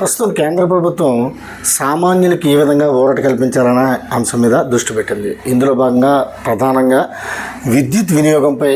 ప్రస్తుతం కేంద్ర ప్రభుత్వం సామాన్యులకి ఏ విధంగా ఊరట కల్పించాలనే అంశం మీద దృష్టి పెట్టింది. ఇందులో భాగంగా ప్రధానంగా విద్యుత్ వినియోగంపై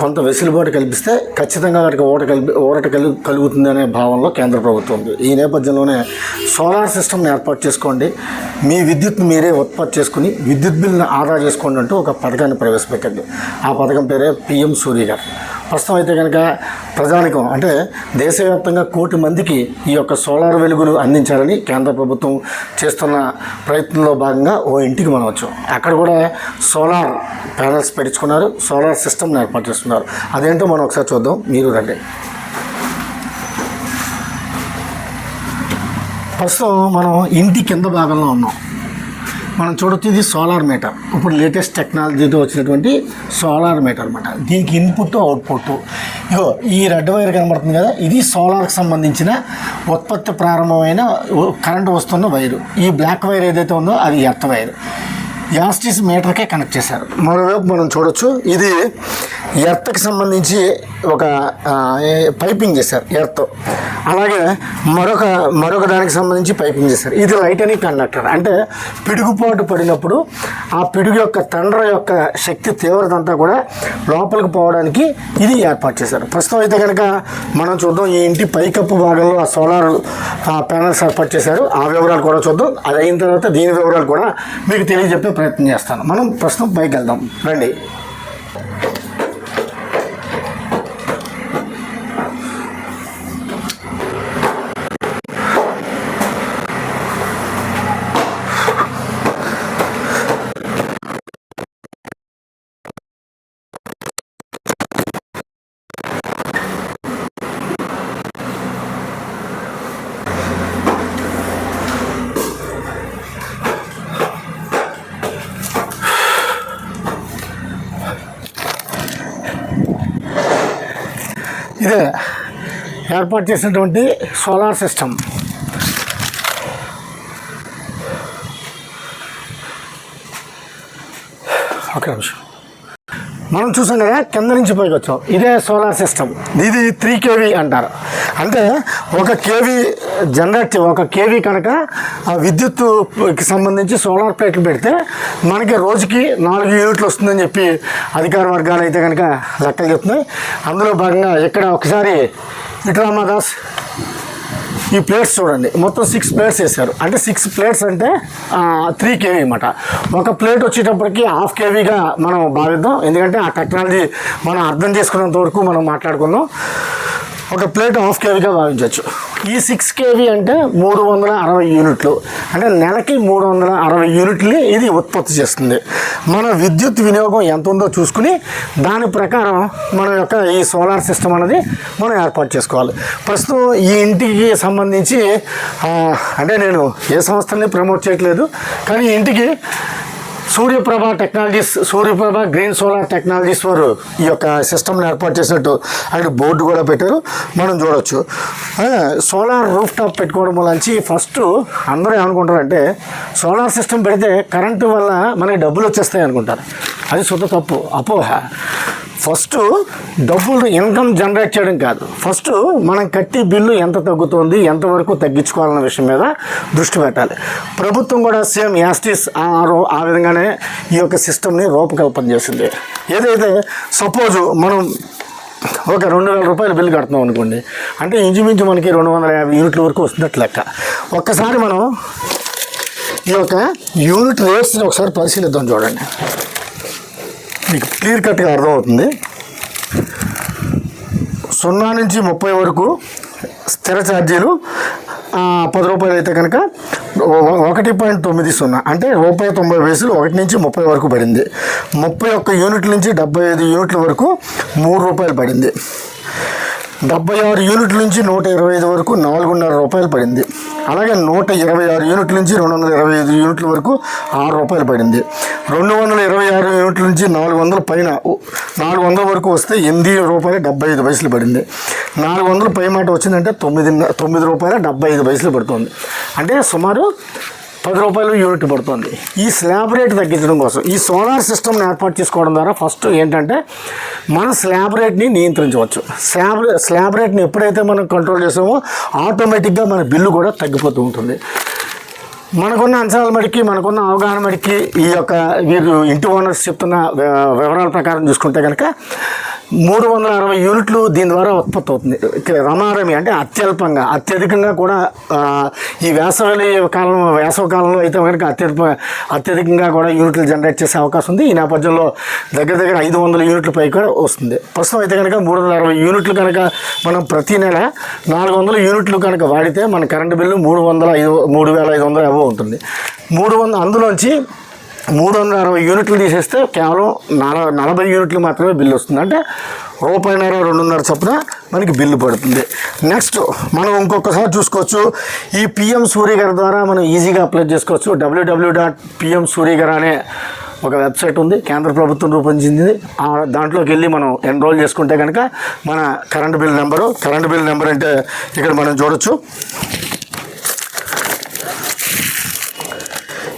కొంత వెసులుబాటు కల్పిస్తే ఖచ్చితంగా వాటికి ఊరట కల్పి ఊరట కలు కలుగుతుంది అనే భావనలో కేంద్ర ప్రభుత్వం ఉంది. ఈ నేపథ్యంలోనే సోలార్ సిస్టమ్ని ఏర్పాటు చేసుకోండి. మీ విద్యుత్ని మీరే ఉత్పత్తి చేసుకుని విద్యుత్ బిల్లుని ఆదా చేసుకోండి అంటూ ఒక పథకాన్ని ప్రవేశపెట్టింది. ఆ పథకం పేరే పిఎం సూర్య గారు. ప్రస్తుతం అయితే కనుక ప్రజానికం. అంటే దేశవ్యాప్తంగా కోటి మందికి ఈ యొక్క సోలార్ వెలుగులు అందించాలని కేంద్ర ప్రభుత్వం చేస్తున్న ప్రయత్నంలో భాగంగా ఓ ఇంటికి మనం వచ్చాం. అక్కడ కూడా సోలార్ ప్యానల్స్ పెంచుకున్నారు సోలార్ సిస్టమ్ని ఏర్పాటు చేస్తున్నారు. అదేంటో మనం ఒకసారి చూద్దాం. మీరు రండి. ప్రస్తుతం మనం ఇంటి కింద భాగంలో ఉన్నాం. మనం చూడొచ్చు ఇది సోలార్ మీటర్. ఇప్పుడు లేటెస్ట్ టెక్నాలజీతో వచ్చినటువంటి సోలార్ మీటర్ అనమాట దీనికి ఇన్పుట్ అవుట్పుట్. ఇగో ఈ రెడ్ వైర్ కనబడుతుంది కదా ఇది సోలార్కి సంబంధించిన ఉత్పత్తి ప్రారంభమైన కరెంటు వస్తున్న వైరు. ఈ బ్లాక్ వైర్ ఏదైతే ఉందో అది earth wire. As it is మీటర్కే connect చేశారు. మరోవైపు మనం చూడొచ్చు ఇది ఎర్త్కి సంబంధించి ఒక పైపింగ్ చేశారు ఎర్త్. అలాగే మరొక మరొక దానికి సంబంధించి పైపింగ్ చేశారు. ఇది లైటనింగ్ అని కండక్టర్. అంటే పిడుగుపాటు పడినప్పుడు ఆ పిడుగు యొక్క తండ్ర యొక్క శక్తి తీవ్రత అంతా కూడా లోపలికి పోవడానికి ఇది ఏర్పాటు చేశారు. ప్రస్తుతం అయితే కనుక మనం చూద్దాం ఈ ఇంటి పైకప్పు భాగంలో ఆ సోలార్ ప్యానల్స్ ఏర్పాటు చేశారు. ఆ వివరాలు కూడా చూద్దాం. అది అయిన తర్వాత దీని వివరాలు కూడా మీకు తెలియజెప్పే ప్రయత్నం చేస్తాను. మనం ప్రస్తుతం పైకి వెళ్దాం. రండి. ఏర్పాటు చేసినటువంటి సోలార్ సిస్టమ్. ఒక నిమిషం. మనం చూసాం కదా కింద నుంచి పైకి వచ్చాం. ఇదే సోలార్ సిస్టమ్ ఇది త్రీ కేవీ అంటారు. అంటే ఒక కేవీ జనరేట్ ఒక కేవీ కనుక ఆ విద్యుత్తుకి సంబంధించి సోలార్ ప్లేట్లు పెడితే మనకి రోజుకి నాలుగు యూనిట్లు వస్తుందని చెప్పి అధికార వర్గాలు అయితే కనుక లెక్కలు చెప్తున్నాయి. అందులో భాగంగా ఇక్కడ ఒకసారి ఇట్రామాదాస్ ఈ ప్లేట్స్ చూడండి. మొత్తం సిక్స్ ప్లేట్స్ వేశారు. అంటే సిక్స్ ప్లేట్స్ అంటే త్రీ కేవీ అనమాట ఒక ప్లేట్ వచ్చేటప్పటికి హాఫ్ కేవీగా మనం భావిద్దాం. ఎందుకంటే ఆ టెక్నాలజీ మనం అర్థం చేసుకున్నంత వరకు మనం మాట్లాడుకుందాం. ఒక ప్లేట్ హాఫ్ కేవీగా భావించవచ్చు. ఈ సిక్స్ కేవీ అంటే మూడు వందల అరవై యూనిట్లు. అంటే నెలకి మూడు వందల అరవై యూనిట్లు ఇది ఉత్పత్తి చేస్తుంది. మన విద్యుత్ వినియోగం ఎంత ఉందో చూసుకుని దాని ప్రకారం మన యొక్క ఈ సోలార్ సిస్టమ్ అనేది మనం ఏర్పాటు చేసుకోవాలి. ప్రస్తుతం ఈ ఇంటికి సంబంధించి అంటే నేను ఏ సంస్థని ప్రమోట్ చేయట్లేదు కానీ ఇంటికి Suryaprabha technologies Suryaprabha green solar technologies వారు ఈ యొక్క సిస్టమ్ని ఏర్పాటు చేసినట్టు అక్కడ బోర్డు కూడా పెట్టారు. మనం చూడొచ్చు. సోలార్ రూఫ్ టాప్ పెట్టుకోవడం వల్ల ఫస్ట్ అందరూ ఏమనుకుంటారంటే సోలార్ సిస్టమ్ పెడితే కరెంటు వల్ల మనకి డబ్బులు వచ్చేస్తాయి అనుకుంటారు అది శుద్ధ తప్పు. అపోహ. ఫస్ట్ డబ్బులు ఇన్కమ్ జనరేట్ చేయడం కాదు. ఫస్ట్ మనం కట్టే బిల్లు ఎంత తగ్గుతుంది ఎంతవరకు తగ్గించుకోవాలన్న విషయం మీద దృష్టి పెట్టాలి. ప్రభుత్వం కూడా సేమ్ యాస్టిస్ ఆ ఆ విధంగానే ఈ యొక్క సిస్టమ్ని రూపకల్పన చేసింది. ఏదైతే సపోజు మనం ఒక రెండు వేల రూపాయల బిల్లు కడుతున్నాం అనుకోండి అంటే ఇంచుమించు మనకి రెండు వందల యాభై యూనిట్ల వరకు వస్తున్నట్టు లెక్క. ఒక్కసారి మనం ఈ యొక్క యూనిట్ రేట్స్ని ఒకసారి పరిశీలిద్దాం చూడండి. మీకు క్లియర్ కట్గా అర్థమవుతుంది. సున్నా నుంచి ముప్పై వరకు స్థిర ఛార్జీలు పది రూపాయలు అయితే కనుక ఒకటి పాయింట్ తొమ్మిది సున్నా అంటే రూపాయి తొంభై పైసలు ఒకటి నుంచి ముప్పై వరకు పడింది. ముప్పై ఒక్క యూనిట్ల నుంచి డెబ్బై ఐదు యూనిట్ల వరకు మూడు రూపాయలు పడింది. డెబ్బై ఆరు యూనిట్ల నుంచి నూట ఇరవై ఐదు వరకు నాలుగున్నర రూపాయలు పడింది. అలాగే నూట ఇరవై ఆరు యూనిట్ల నుంచి రెండు వందల ఇరవై ఐదు యూనిట్ల వరకు ఆరు రూపాయలు పడింది. రెండు వందల ఇరవై ఆరు యూనిట్ల నుంచి నాలుగు వందల పైన నాలుగు వందల వరకు వస్తే ఎనిమిది రూపాయలు డెబ్బై ఐదు పైసలు పడింది. నాలుగు వందల పై మాట వచ్చిందంటే తొమ్మిది తొమ్మిది రూపాయల డెబ్బై ఐదు పైసలు పడుతుంది. అంటే సుమారు పది రూపాయలు యూనిట్ పడుతుంది. ఈ స్లాబ్ రేట్ తగ్గించడం కోసం ఈ సోలార్ సిస్టమ్ని ఏర్పాటు చేసుకోవడం ద్వారా ఫస్ట్ ఏంటంటే మన స్లాబ్ రేట్ని నియంత్రించవచ్చు. స్లాబ్ స్లాబ్ రేట్ని ఎప్పుడైతే మనం కంట్రోల్ చేసామో ఆటోమేటిక్గా మన బిల్లు కూడా తగ్గిపోతూ ఉంటుంది. మనకున్న అంచనాల మటుకి మనకున్న అవగాహన మటుకి ఈ యొక్క వీరు ఇంటి ఓనర్స్ చెప్తున్న వివరాల ప్రకారం చూసుకుంటే కనుక మూడు వందల అరవై యూనిట్లు దీని ద్వారా ఉత్పత్తి అవుతుంది. రమారమి అంటే అత్యల్పంగా అత్యధికంగా కూడా ఈ వేసవి కాలం వేసవ కాలంలో అయితే కనుక అత్యల్ప అత్యధికంగా కూడా యూనిట్లు జనరేట్ చేసే అవకాశం ఉంది. ఈ నేపథ్యంలో దగ్గర దగ్గర ఐదు వందల యూనిట్ల పై కూడా వస్తుంది. ప్రస్తుతం అయితే కనుక మూడు వందల అరవై యూనిట్లు కనుక మనం ప్రతి నెల నాలుగు వందల యూనిట్లు కనుక వాడితే మన కరెంటు బిల్లు మూడు వందల ఐదు మూడు వేల ఐదు వందల అబో ఉంటుంది. మూడు వందల అందులోంచి మూడు వందల అరవై యూనిట్లు తీసేస్తే కేవలం నల నలభై యూనిట్లు మాత్రమే బిల్లు వస్తుంది. అంటే రూపాయిన్నర రెండున్నర చొప్పున మనకి బిల్లు పడుతుంది. నెక్స్ట్ మనం ఇంకొకసారి చూసుకోవచ్చు. ఈ పిఎం సూర్యగర్ ద్వారా మనం ఈజీగా అప్లై చేసుకోవచ్చు. డబ్ల్యూడబ్ల్యూ డాట్ పిఎం సూర్యగర్ అనే ఒక వెబ్సైట్ ఉంది. కేంద్ర ప్రభుత్వం రూపొందించింది. ఆ దాంట్లోకి వెళ్ళి మనం ఎన్రోల్ చేసుకుంటే కనుక మన current bill number current bill number అంటే ఇక్కడ మనం చూడొచ్చు.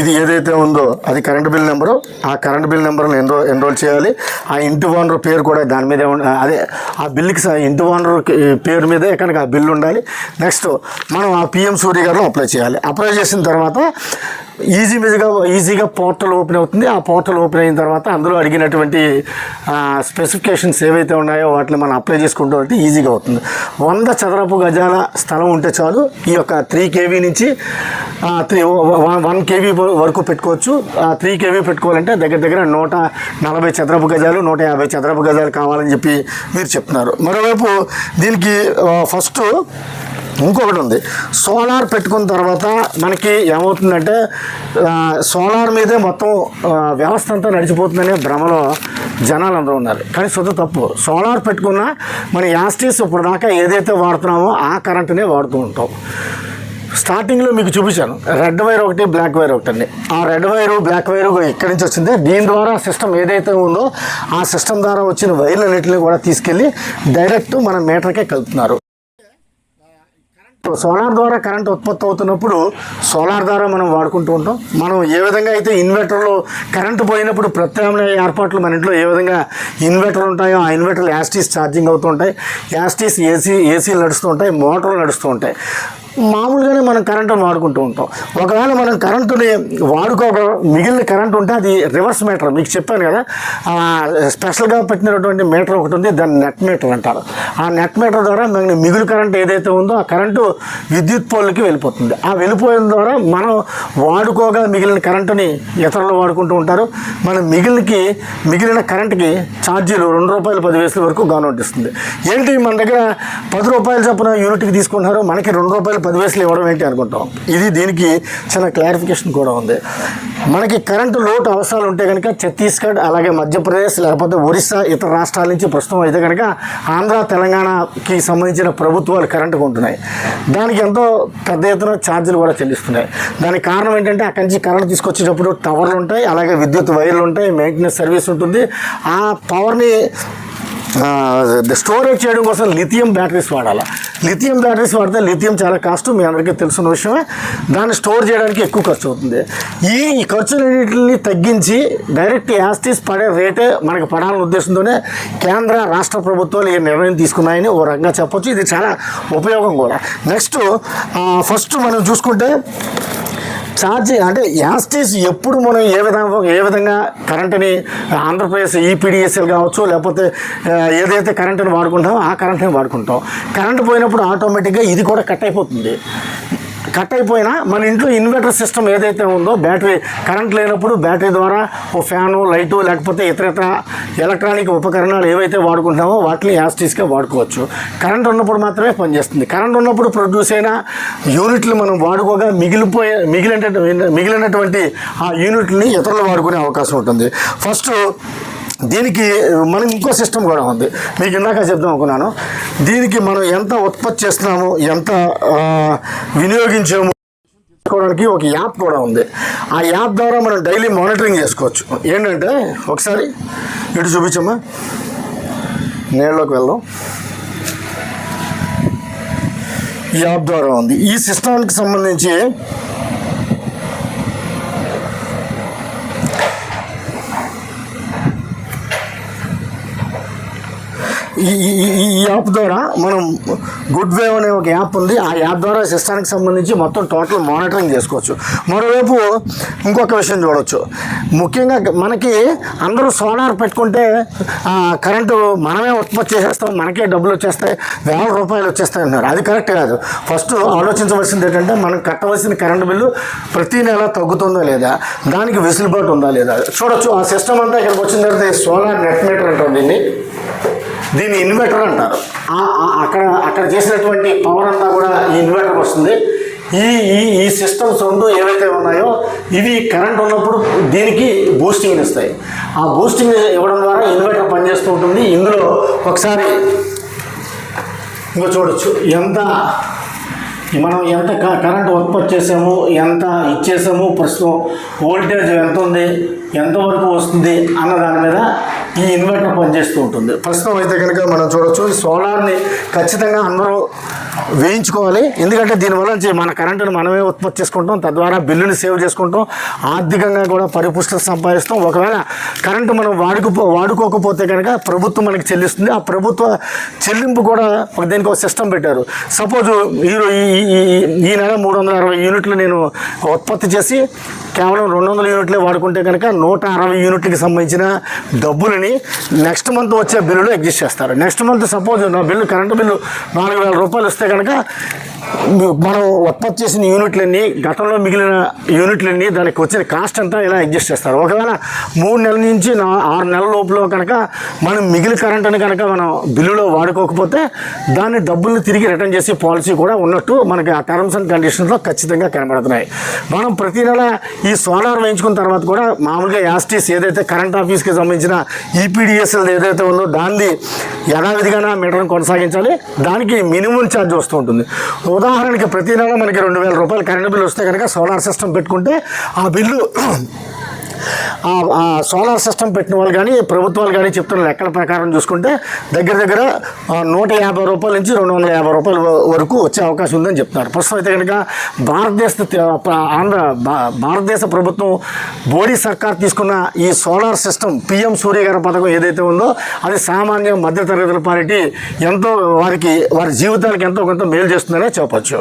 ఇది ఏదైతే ఉందో అది కరెంట్ బిల్ నెంబరు ఆ కరెంట్ బిల్ నెంబర్ని ఎన్రోల్ ఎన్రోల్ చేయాలి. ఆ ఇంటి ఓనర్ పేరు కూడా దాని మీదే అదే ఆ బిల్లుకి ఇంటి ఓనర్ పేరు మీదే కనుక ఆ బిల్లు ఉండాలి. నెక్స్ట్ మనం ఆ పిఎం సూర్య గారిని అప్లై చేయాలి. అప్లై చేసిన తర్వాత ఈజీ మీజీగా ఈజీగా పోర్టల్ ఓపెన్ అవుతుంది. ఆ పోర్టల్ ఓపెన్ అయిన తర్వాత అందులో అడిగినటువంటి స్పెసిఫికేషన్స్ ఏవైతే ఉన్నాయో వాటిని మనం అప్లై చేసుకుంటూ ఉంటే ఈజీగా అవుతుంది. వంద చదరపు గజాల స్థలం ఉంటే చాలు. ఈ యొక్క త్రీ కేవీ నుంచి త్రీ వన్ కేవీ వరకు పెట్టుకోవచ్చు. త్రీ కేవీ పెట్టుకోవాలంటే దగ్గర దగ్గర నూట నలభై చదరపు గజాలు నూట యాభై చదరపు గజాలు కావాలని చెప్పి మీరు చెప్తున్నారు. మరోవైపు దీనికి ఫస్ట్ ఇంకొకటి ఉంది. సోలార్ పెట్టుకున్న తర్వాత మనకి ఏమవుతుందంటే సోలార్ మీదే మొత్తం వ్యవస్థ అంతా నడిచిపోతుందనే భ్రమలో జనాలు అందరూ ఉన్నారు. కానీ శుద్ధ తప్పు. సోలార్ పెట్టుకున్నా మన యాస్టీస్ ఇప్పుడు దాకా ఏదైతే వాడుతున్నామో ఆ కరెంటునే వాడుతూ ఉంటాం. స్టార్టింగ్లో మీకు చూపించాను. రెడ్ వైర్ ఒకటి బ్లాక్ వైర్ ఒకటి అండి. ఆ రెడ్ వైర్ బ్లాక్ వైర్ ఇక్కడి నుంచి వచ్చింది. దీని ద్వారా సిస్టమ్ ఏదైతే ఉందో ఆ సిస్టమ్ ద్వారా వచ్చిన వైర్లన్నింటినీ కూడా తీసుకెళ్ళి డైరెక్ట్ మన మీటర్కే కలుపుతున్నారు. సోలార్ ద్వారా కరెంట్ ఉత్పత్తి అవుతున్నప్పుడు సోలార్ ద్వారా మనం వాడుకుంటూ ఉంటాం. మనం ఏ విధంగా అయితే ఇన్వర్టర్లో కరెంటు పోయినప్పుడు ప్రత్యామ్నాయ ఏర్పాట్లు మన ఇంట్లో ఏ విధంగా ఇన్వర్టర్లు ఉంటాయో ఆ ఇన్వర్టర్లు యాస్టీస్ ఛార్జింగ్ అవుతూ ఉంటాయి. యాస్టీస్ ఏసీ ఏసీలు నడుస్తూ ఉంటాయి మోటార్లు నడుస్తూ ఉంటాయి. మామూలుగానే మనం కరెంటును వాడుకుంటూ ఉంటాం. ఒకవేళ మనం కరెంటుని వాడుకోక మిగిలిన కరెంట్ ఉంటే అది రివర్స్ మీటర్ మీకు చెప్పాను కదా స్పెషల్గా పెట్టినటువంటి మీటర్ ఒకటి ఉంది దాన్ని నెట్ మీటర్ అంటారు. ఆ నెట్ మీటర్ ద్వారా మన మిగులు కరెంట్ ఏదైతే ఉందో ఆ కరెంటు విద్యుత్ పోల్కి వెళ్ళిపోతుంది. ఆ వెళ్ళిపోయిన ద్వారా మనం వాడుకోగా మిగిలిన కరెంటుని ఇతరులు వాడుకుంటూ ఉంటారు. మన మిగిలినకి మిగిలిన కరెంట్కి ఛార్జీలు రెండు రూపాయలు పది వేసుల వరకు గవర్నమెంట్ ఇస్తుంది ఏంటి మన దగ్గర పది రూపాయలు చొప్పున యూనిట్కి తీసుకుంటున్నారు? మనకి రెండు రూపాయలు పది పైసలు ఇవ్వడం ఏంటి అనుకుంటాం? ఇది దీనికి చాలా క్లారిఫికేషన్ కూడా ఉంది. మనకి కరెంటు లోటు అవసరాలు ఉంటే కనుక ఛత్తీస్గఢ్ అలాగే మధ్యప్రదేశ్ లేకపోతే ఒరిస్సా ఇతర రాష్ట్రాల నుంచి ప్రస్తుతం అయితే కనుక ఆంధ్ర తెలంగాణకి సంబంధించిన ప్రభుత్వాలు కరెంటు కొంటున్నాయి దానికి ఎంతో పెద్ద ఎత్తున ఛార్జీలు కూడా చెల్లిస్తున్నాయి. దానికి కారణం ఏంటంటే అక్కడి నుంచి కరెంట్ తీసుకొచ్చేటప్పుడు టవర్లు ఉంటాయి అలాగే విద్యుత్ వైర్లు ఉంటాయి మెయింటెనెన్స్ సర్వీస్ ఉంటుంది. ఆ పవర్ని స్టోరేజ్ చేయడం కోసం లిథియం బ్యాటరీస్ వాడాలి. లిథియం బ్యాటరీస్ వాడితే లిథియం చాలా కాస్ట్ మీ అందరికీ తెలిసిన విషయమే. దాన్ని స్టోర్ చేయడానికి ఎక్కువ ఖర్చు అవుతుంది. ఈ ఖర్చులన్నింటిని తగ్గించి డైరెక్ట్ యాస్టీస్ పడే రేటే మనకు పడాలనే ఉద్దేశంతోనే కేంద్ర రాష్ట్ర ప్రభుత్వాలు ఈ నిర్ణయం తీసుకున్నాయని ఓ రకంగా చెప్పొచ్చు. ఇది చాలా ఉపయోగం కూడా. నెక్స్ట్ ఫస్ట్ మనం చూసుకుంటే ఛార్జ్ అంటే యాస్టీస్ ఎప్పుడు మనం ఏ విధంగా ఏ విధంగా కరెంటుని ఆంధ్రప్రదేశ్ ఈపీడిఎస్ఎల్ కావచ్చు లేకపోతే ఏదైతే కరెంటుని వాడుకుంటామో ఆ కరెంట్ని వాడుకుంటాం. కరెంటు పోయినప్పుడు ఆటోమేటిక్గా ఇది కూడా కట్ అయిపోతుంది. కట్ అయిపోయినా మన ఇంట్లో ఇన్వర్టర్ సిస్టమ్ ఏదైతే ఉందో బ్యాటరీ కరెంట్ లేనప్పుడు బ్యాటరీ ద్వారా ఓ ఫ్యాను లైటు లేకపోతే ఇతర ఇతర ఎలక్ట్రానిక్ ఉపకరణాలు ఏవైతే వాడుకుంటామో వాటిని యాస్టీస్గా వాడుకోవచ్చు. కరెంట్ ఉన్నప్పుడు మాత్రమే పనిచేస్తుంది. కరెంట్ ఉన్నప్పుడు ప్రొడ్యూస్ అయిన యూనిట్లు మనం వాడుకోగా మిగిలిపోయే మిగిలిన మిగిలినటువంటి ఆ యూనిట్ని ఇతరులు వాడుకునే అవకాశం ఉంటుంది. ఫస్ట్ దీనికి మనం ఇంకో సిస్టమ్ కూడా ఉంది. మీకు ఇందాక చెప్దాం అనుకున్నాను. దీనికి మనం ఎంత ఉత్పత్తి చేస్తున్నాము ఎంత వినియోగించాము చేసుకోవడానికి ఒక యాప్ కూడా ఉంది. ఆ యాప్ ద్వారా మనం డైలీ మానిటరింగ్ చేసుకోవచ్చు. ఏంటంటే ఒకసారి ఇటు చూపించమ్మా. నేళ్ళలోకి వెళ్దాం. ఈ యాప్ ద్వారా ఉంది. ఈ సిస్టమ్కి సంబంధించి ఈ ఈ- యాప్ ద్వారా మనం గుడ్ వేవ్ అనే ఒక యాప్ ఉంది. ఆ యాప్ ద్వారా సిస్టానికి సంబంధించి మొత్తం టోటల్ మానిటరింగ్ చేసుకోవచ్చు. మరోవైపు ఇంకొక విషయం చూడవచ్చు ముఖ్యంగా మనకి అందరూ సోలార్ పెట్టుకుంటే కరెంటు మనమే ఉత్పత్తి చేసేస్తాం. మనకే డబ్బులు వచ్చేస్తాయి. వేల రూపాయలు వచ్చేస్తాయి అన్నారు అది కరెక్ట్ కాదు. ఫస్ట్ ఆలోచించవలసింది ఏంటంటే మనం కట్టవలసిన కరెంటు బిల్లు ప్రతి నెల తగ్గుతుందా లేదా? దానికి వెసులుబాటు ఉందా లేదా? చూడొచ్చు. ఆ సిస్టమ్ అంతా ఇక్కడికి వచ్చిన తర్వాత సోలార్ నెట్ మీటర్ అంటారు దీన్ని. దీన్ని ఇన్వర్టర్ అంటారు. అక్కడ అక్కడ చేసినటువంటి పవర్ అంతా కూడా ఈ ఇన్వర్టర్ వస్తుంది. ఈ ఈ ఈ సిస్టమ్స్ రెండు ఏవైతే ఉన్నాయో ఇవి కరెంట్ ఉన్నప్పుడు దీనికి బూస్టింగ్ ఇస్తాయి. ఆ బూస్టింగ్ ఇవ్వడం ద్వారా ఇన్వర్టర్ పనిచేస్తూ ఉంటుంది. ఇందులో ఒకసారి ఇంకో చూడొచ్చు. ఎంత మనం ఎంత క- కరెంట్ ఉత్పత్తి చేసాము ఎంత ఇచ్చేసాము ప్రస్తుతం వోల్టేజ్ ఎంత ఉంది ఎంతవరకు వస్తుంది అన్న దాని మీద ఈ ఇన్వర్టర్ పనిచేస్తూ ఉంటుంది. ప్రస్తుతం అయితే కనుక మనం చూడొచ్చు సోలార్ని ఖచ్చితంగా అందరూ వేయించుకోవాలి. ఎందుకంటే దీనివల్ల నుంచి మన కరెంటును మనమే ఉత్పత్తి చేసుకుంటాం తద్వారా బిల్లుని సేవ్ చేసుకుంటాం ఆర్థికంగా కూడా పరిపుష్టత సంపాదిస్తాం. ఒకవేళ కరెంటు మనం వాడుకపో వాడుకోకపోతే కనుక ప్రభుత్వం మనకి చెల్లిస్తుంది. ఆ ప్రభుత్వ చెల్లింపు కూడా ఒక దీనికి ఒక సిస్టమ్ పెట్టారు. సపోజ్ ఈ ఈ ఈ- ఈ- ఈ నెల మూడు వందల అరవై యూనిట్లు నేను ఉత్పత్తి చేసి కేవలం రెండు వందల యూనిట్లే వాడుకుంటే కనుక నూట అరవై యూనిట్లకి సంబంధించిన డబ్బులని నెక్స్ట్ మంత్ వచ్చే బిల్లులో ఎగ్జిస్ట్ చేస్తారు. నెక్స్ట్ మంత్ సపోజ్ నా బిల్లు కరెంటు బిల్లు నాలుగు వేల రూపాయలు వస్తే కనుక మనం ఉత్పత్తి చేసిన యూనిట్లన్నీ గతంలో మిగిలిన యూనిట్లన్నీ దానికి వచ్చిన కాస్ట్ అంతా ఇలా అడ్జస్ట్ చేస్తారు. ఒకవేళ మూడు నెలల నుంచి నా ఆరు నెలల లోపల కనుక మనం మిగిలిన కరెంట్ని కనుక మనం బిల్లులో వాడుకోకపోతే దాన్ని డబ్బుల్ని తిరిగి రిటర్న్ చేసే పాలసీ కూడా ఉన్నట్టు మనకి ఆ టర్మ్స్ అండ్ కండిషన్స్లో ఖచ్చితంగా కనబడుతున్నాయి. మనం ప్రతి నెల ఈ సోలార్ వేయించుకున్న తర్వాత కూడా మామూలుగా యాస్టీస్ ఏదైతే కరెంట్ ఆఫీస్కి సంబంధించిన ఈపీడిఎస్ఎల్ ఏదైతే ఉందో దాన్ని యథావిధిగా మీటర్ని కొనసాగించాలి. దానికి మినిమం ఛార్జ్ వస్తూ ఉంటుంది. ఉదాహరణకి ప్రతి నెల మనకి రెండు వేల రూపాయలు కరెంట్ బిల్లు వస్తే కనుక సోలార్ సిస్టమ్ పెట్టుకుంటే ఆ బిల్లు సోలార్ సిస్టమ్ పెట్టిన వాళ్ళు కానీ ప్రభుత్వాలు కానీ చెప్తున్న లెక్కల ప్రకారం చూసుకుంటే దగ్గర దగ్గర నూట యాభై రూపాయల నుంచి రెండు వందల యాభై రూపాయల వరకు వచ్చే అవకాశం ఉందని చెప్తున్నారు. ప్రస్తుతం అయితే కనుక భారతదేశ ఆంధ్ర భా- భారతదేశ ప్రభుత్వం మోడీ సర్కార్ తీసుకున్న ఈ సోలార్ సిస్టమ్ పిఎం సూర్యగారి పథకం ఏదైతే ఉందో అది సామాన్య మధ్యతరగతుల పార్టీ ఎంతో వారికి వారి జీవితానికి ఎంతో కొంత మేలు చేస్తుందనే చెప్పచ్చు.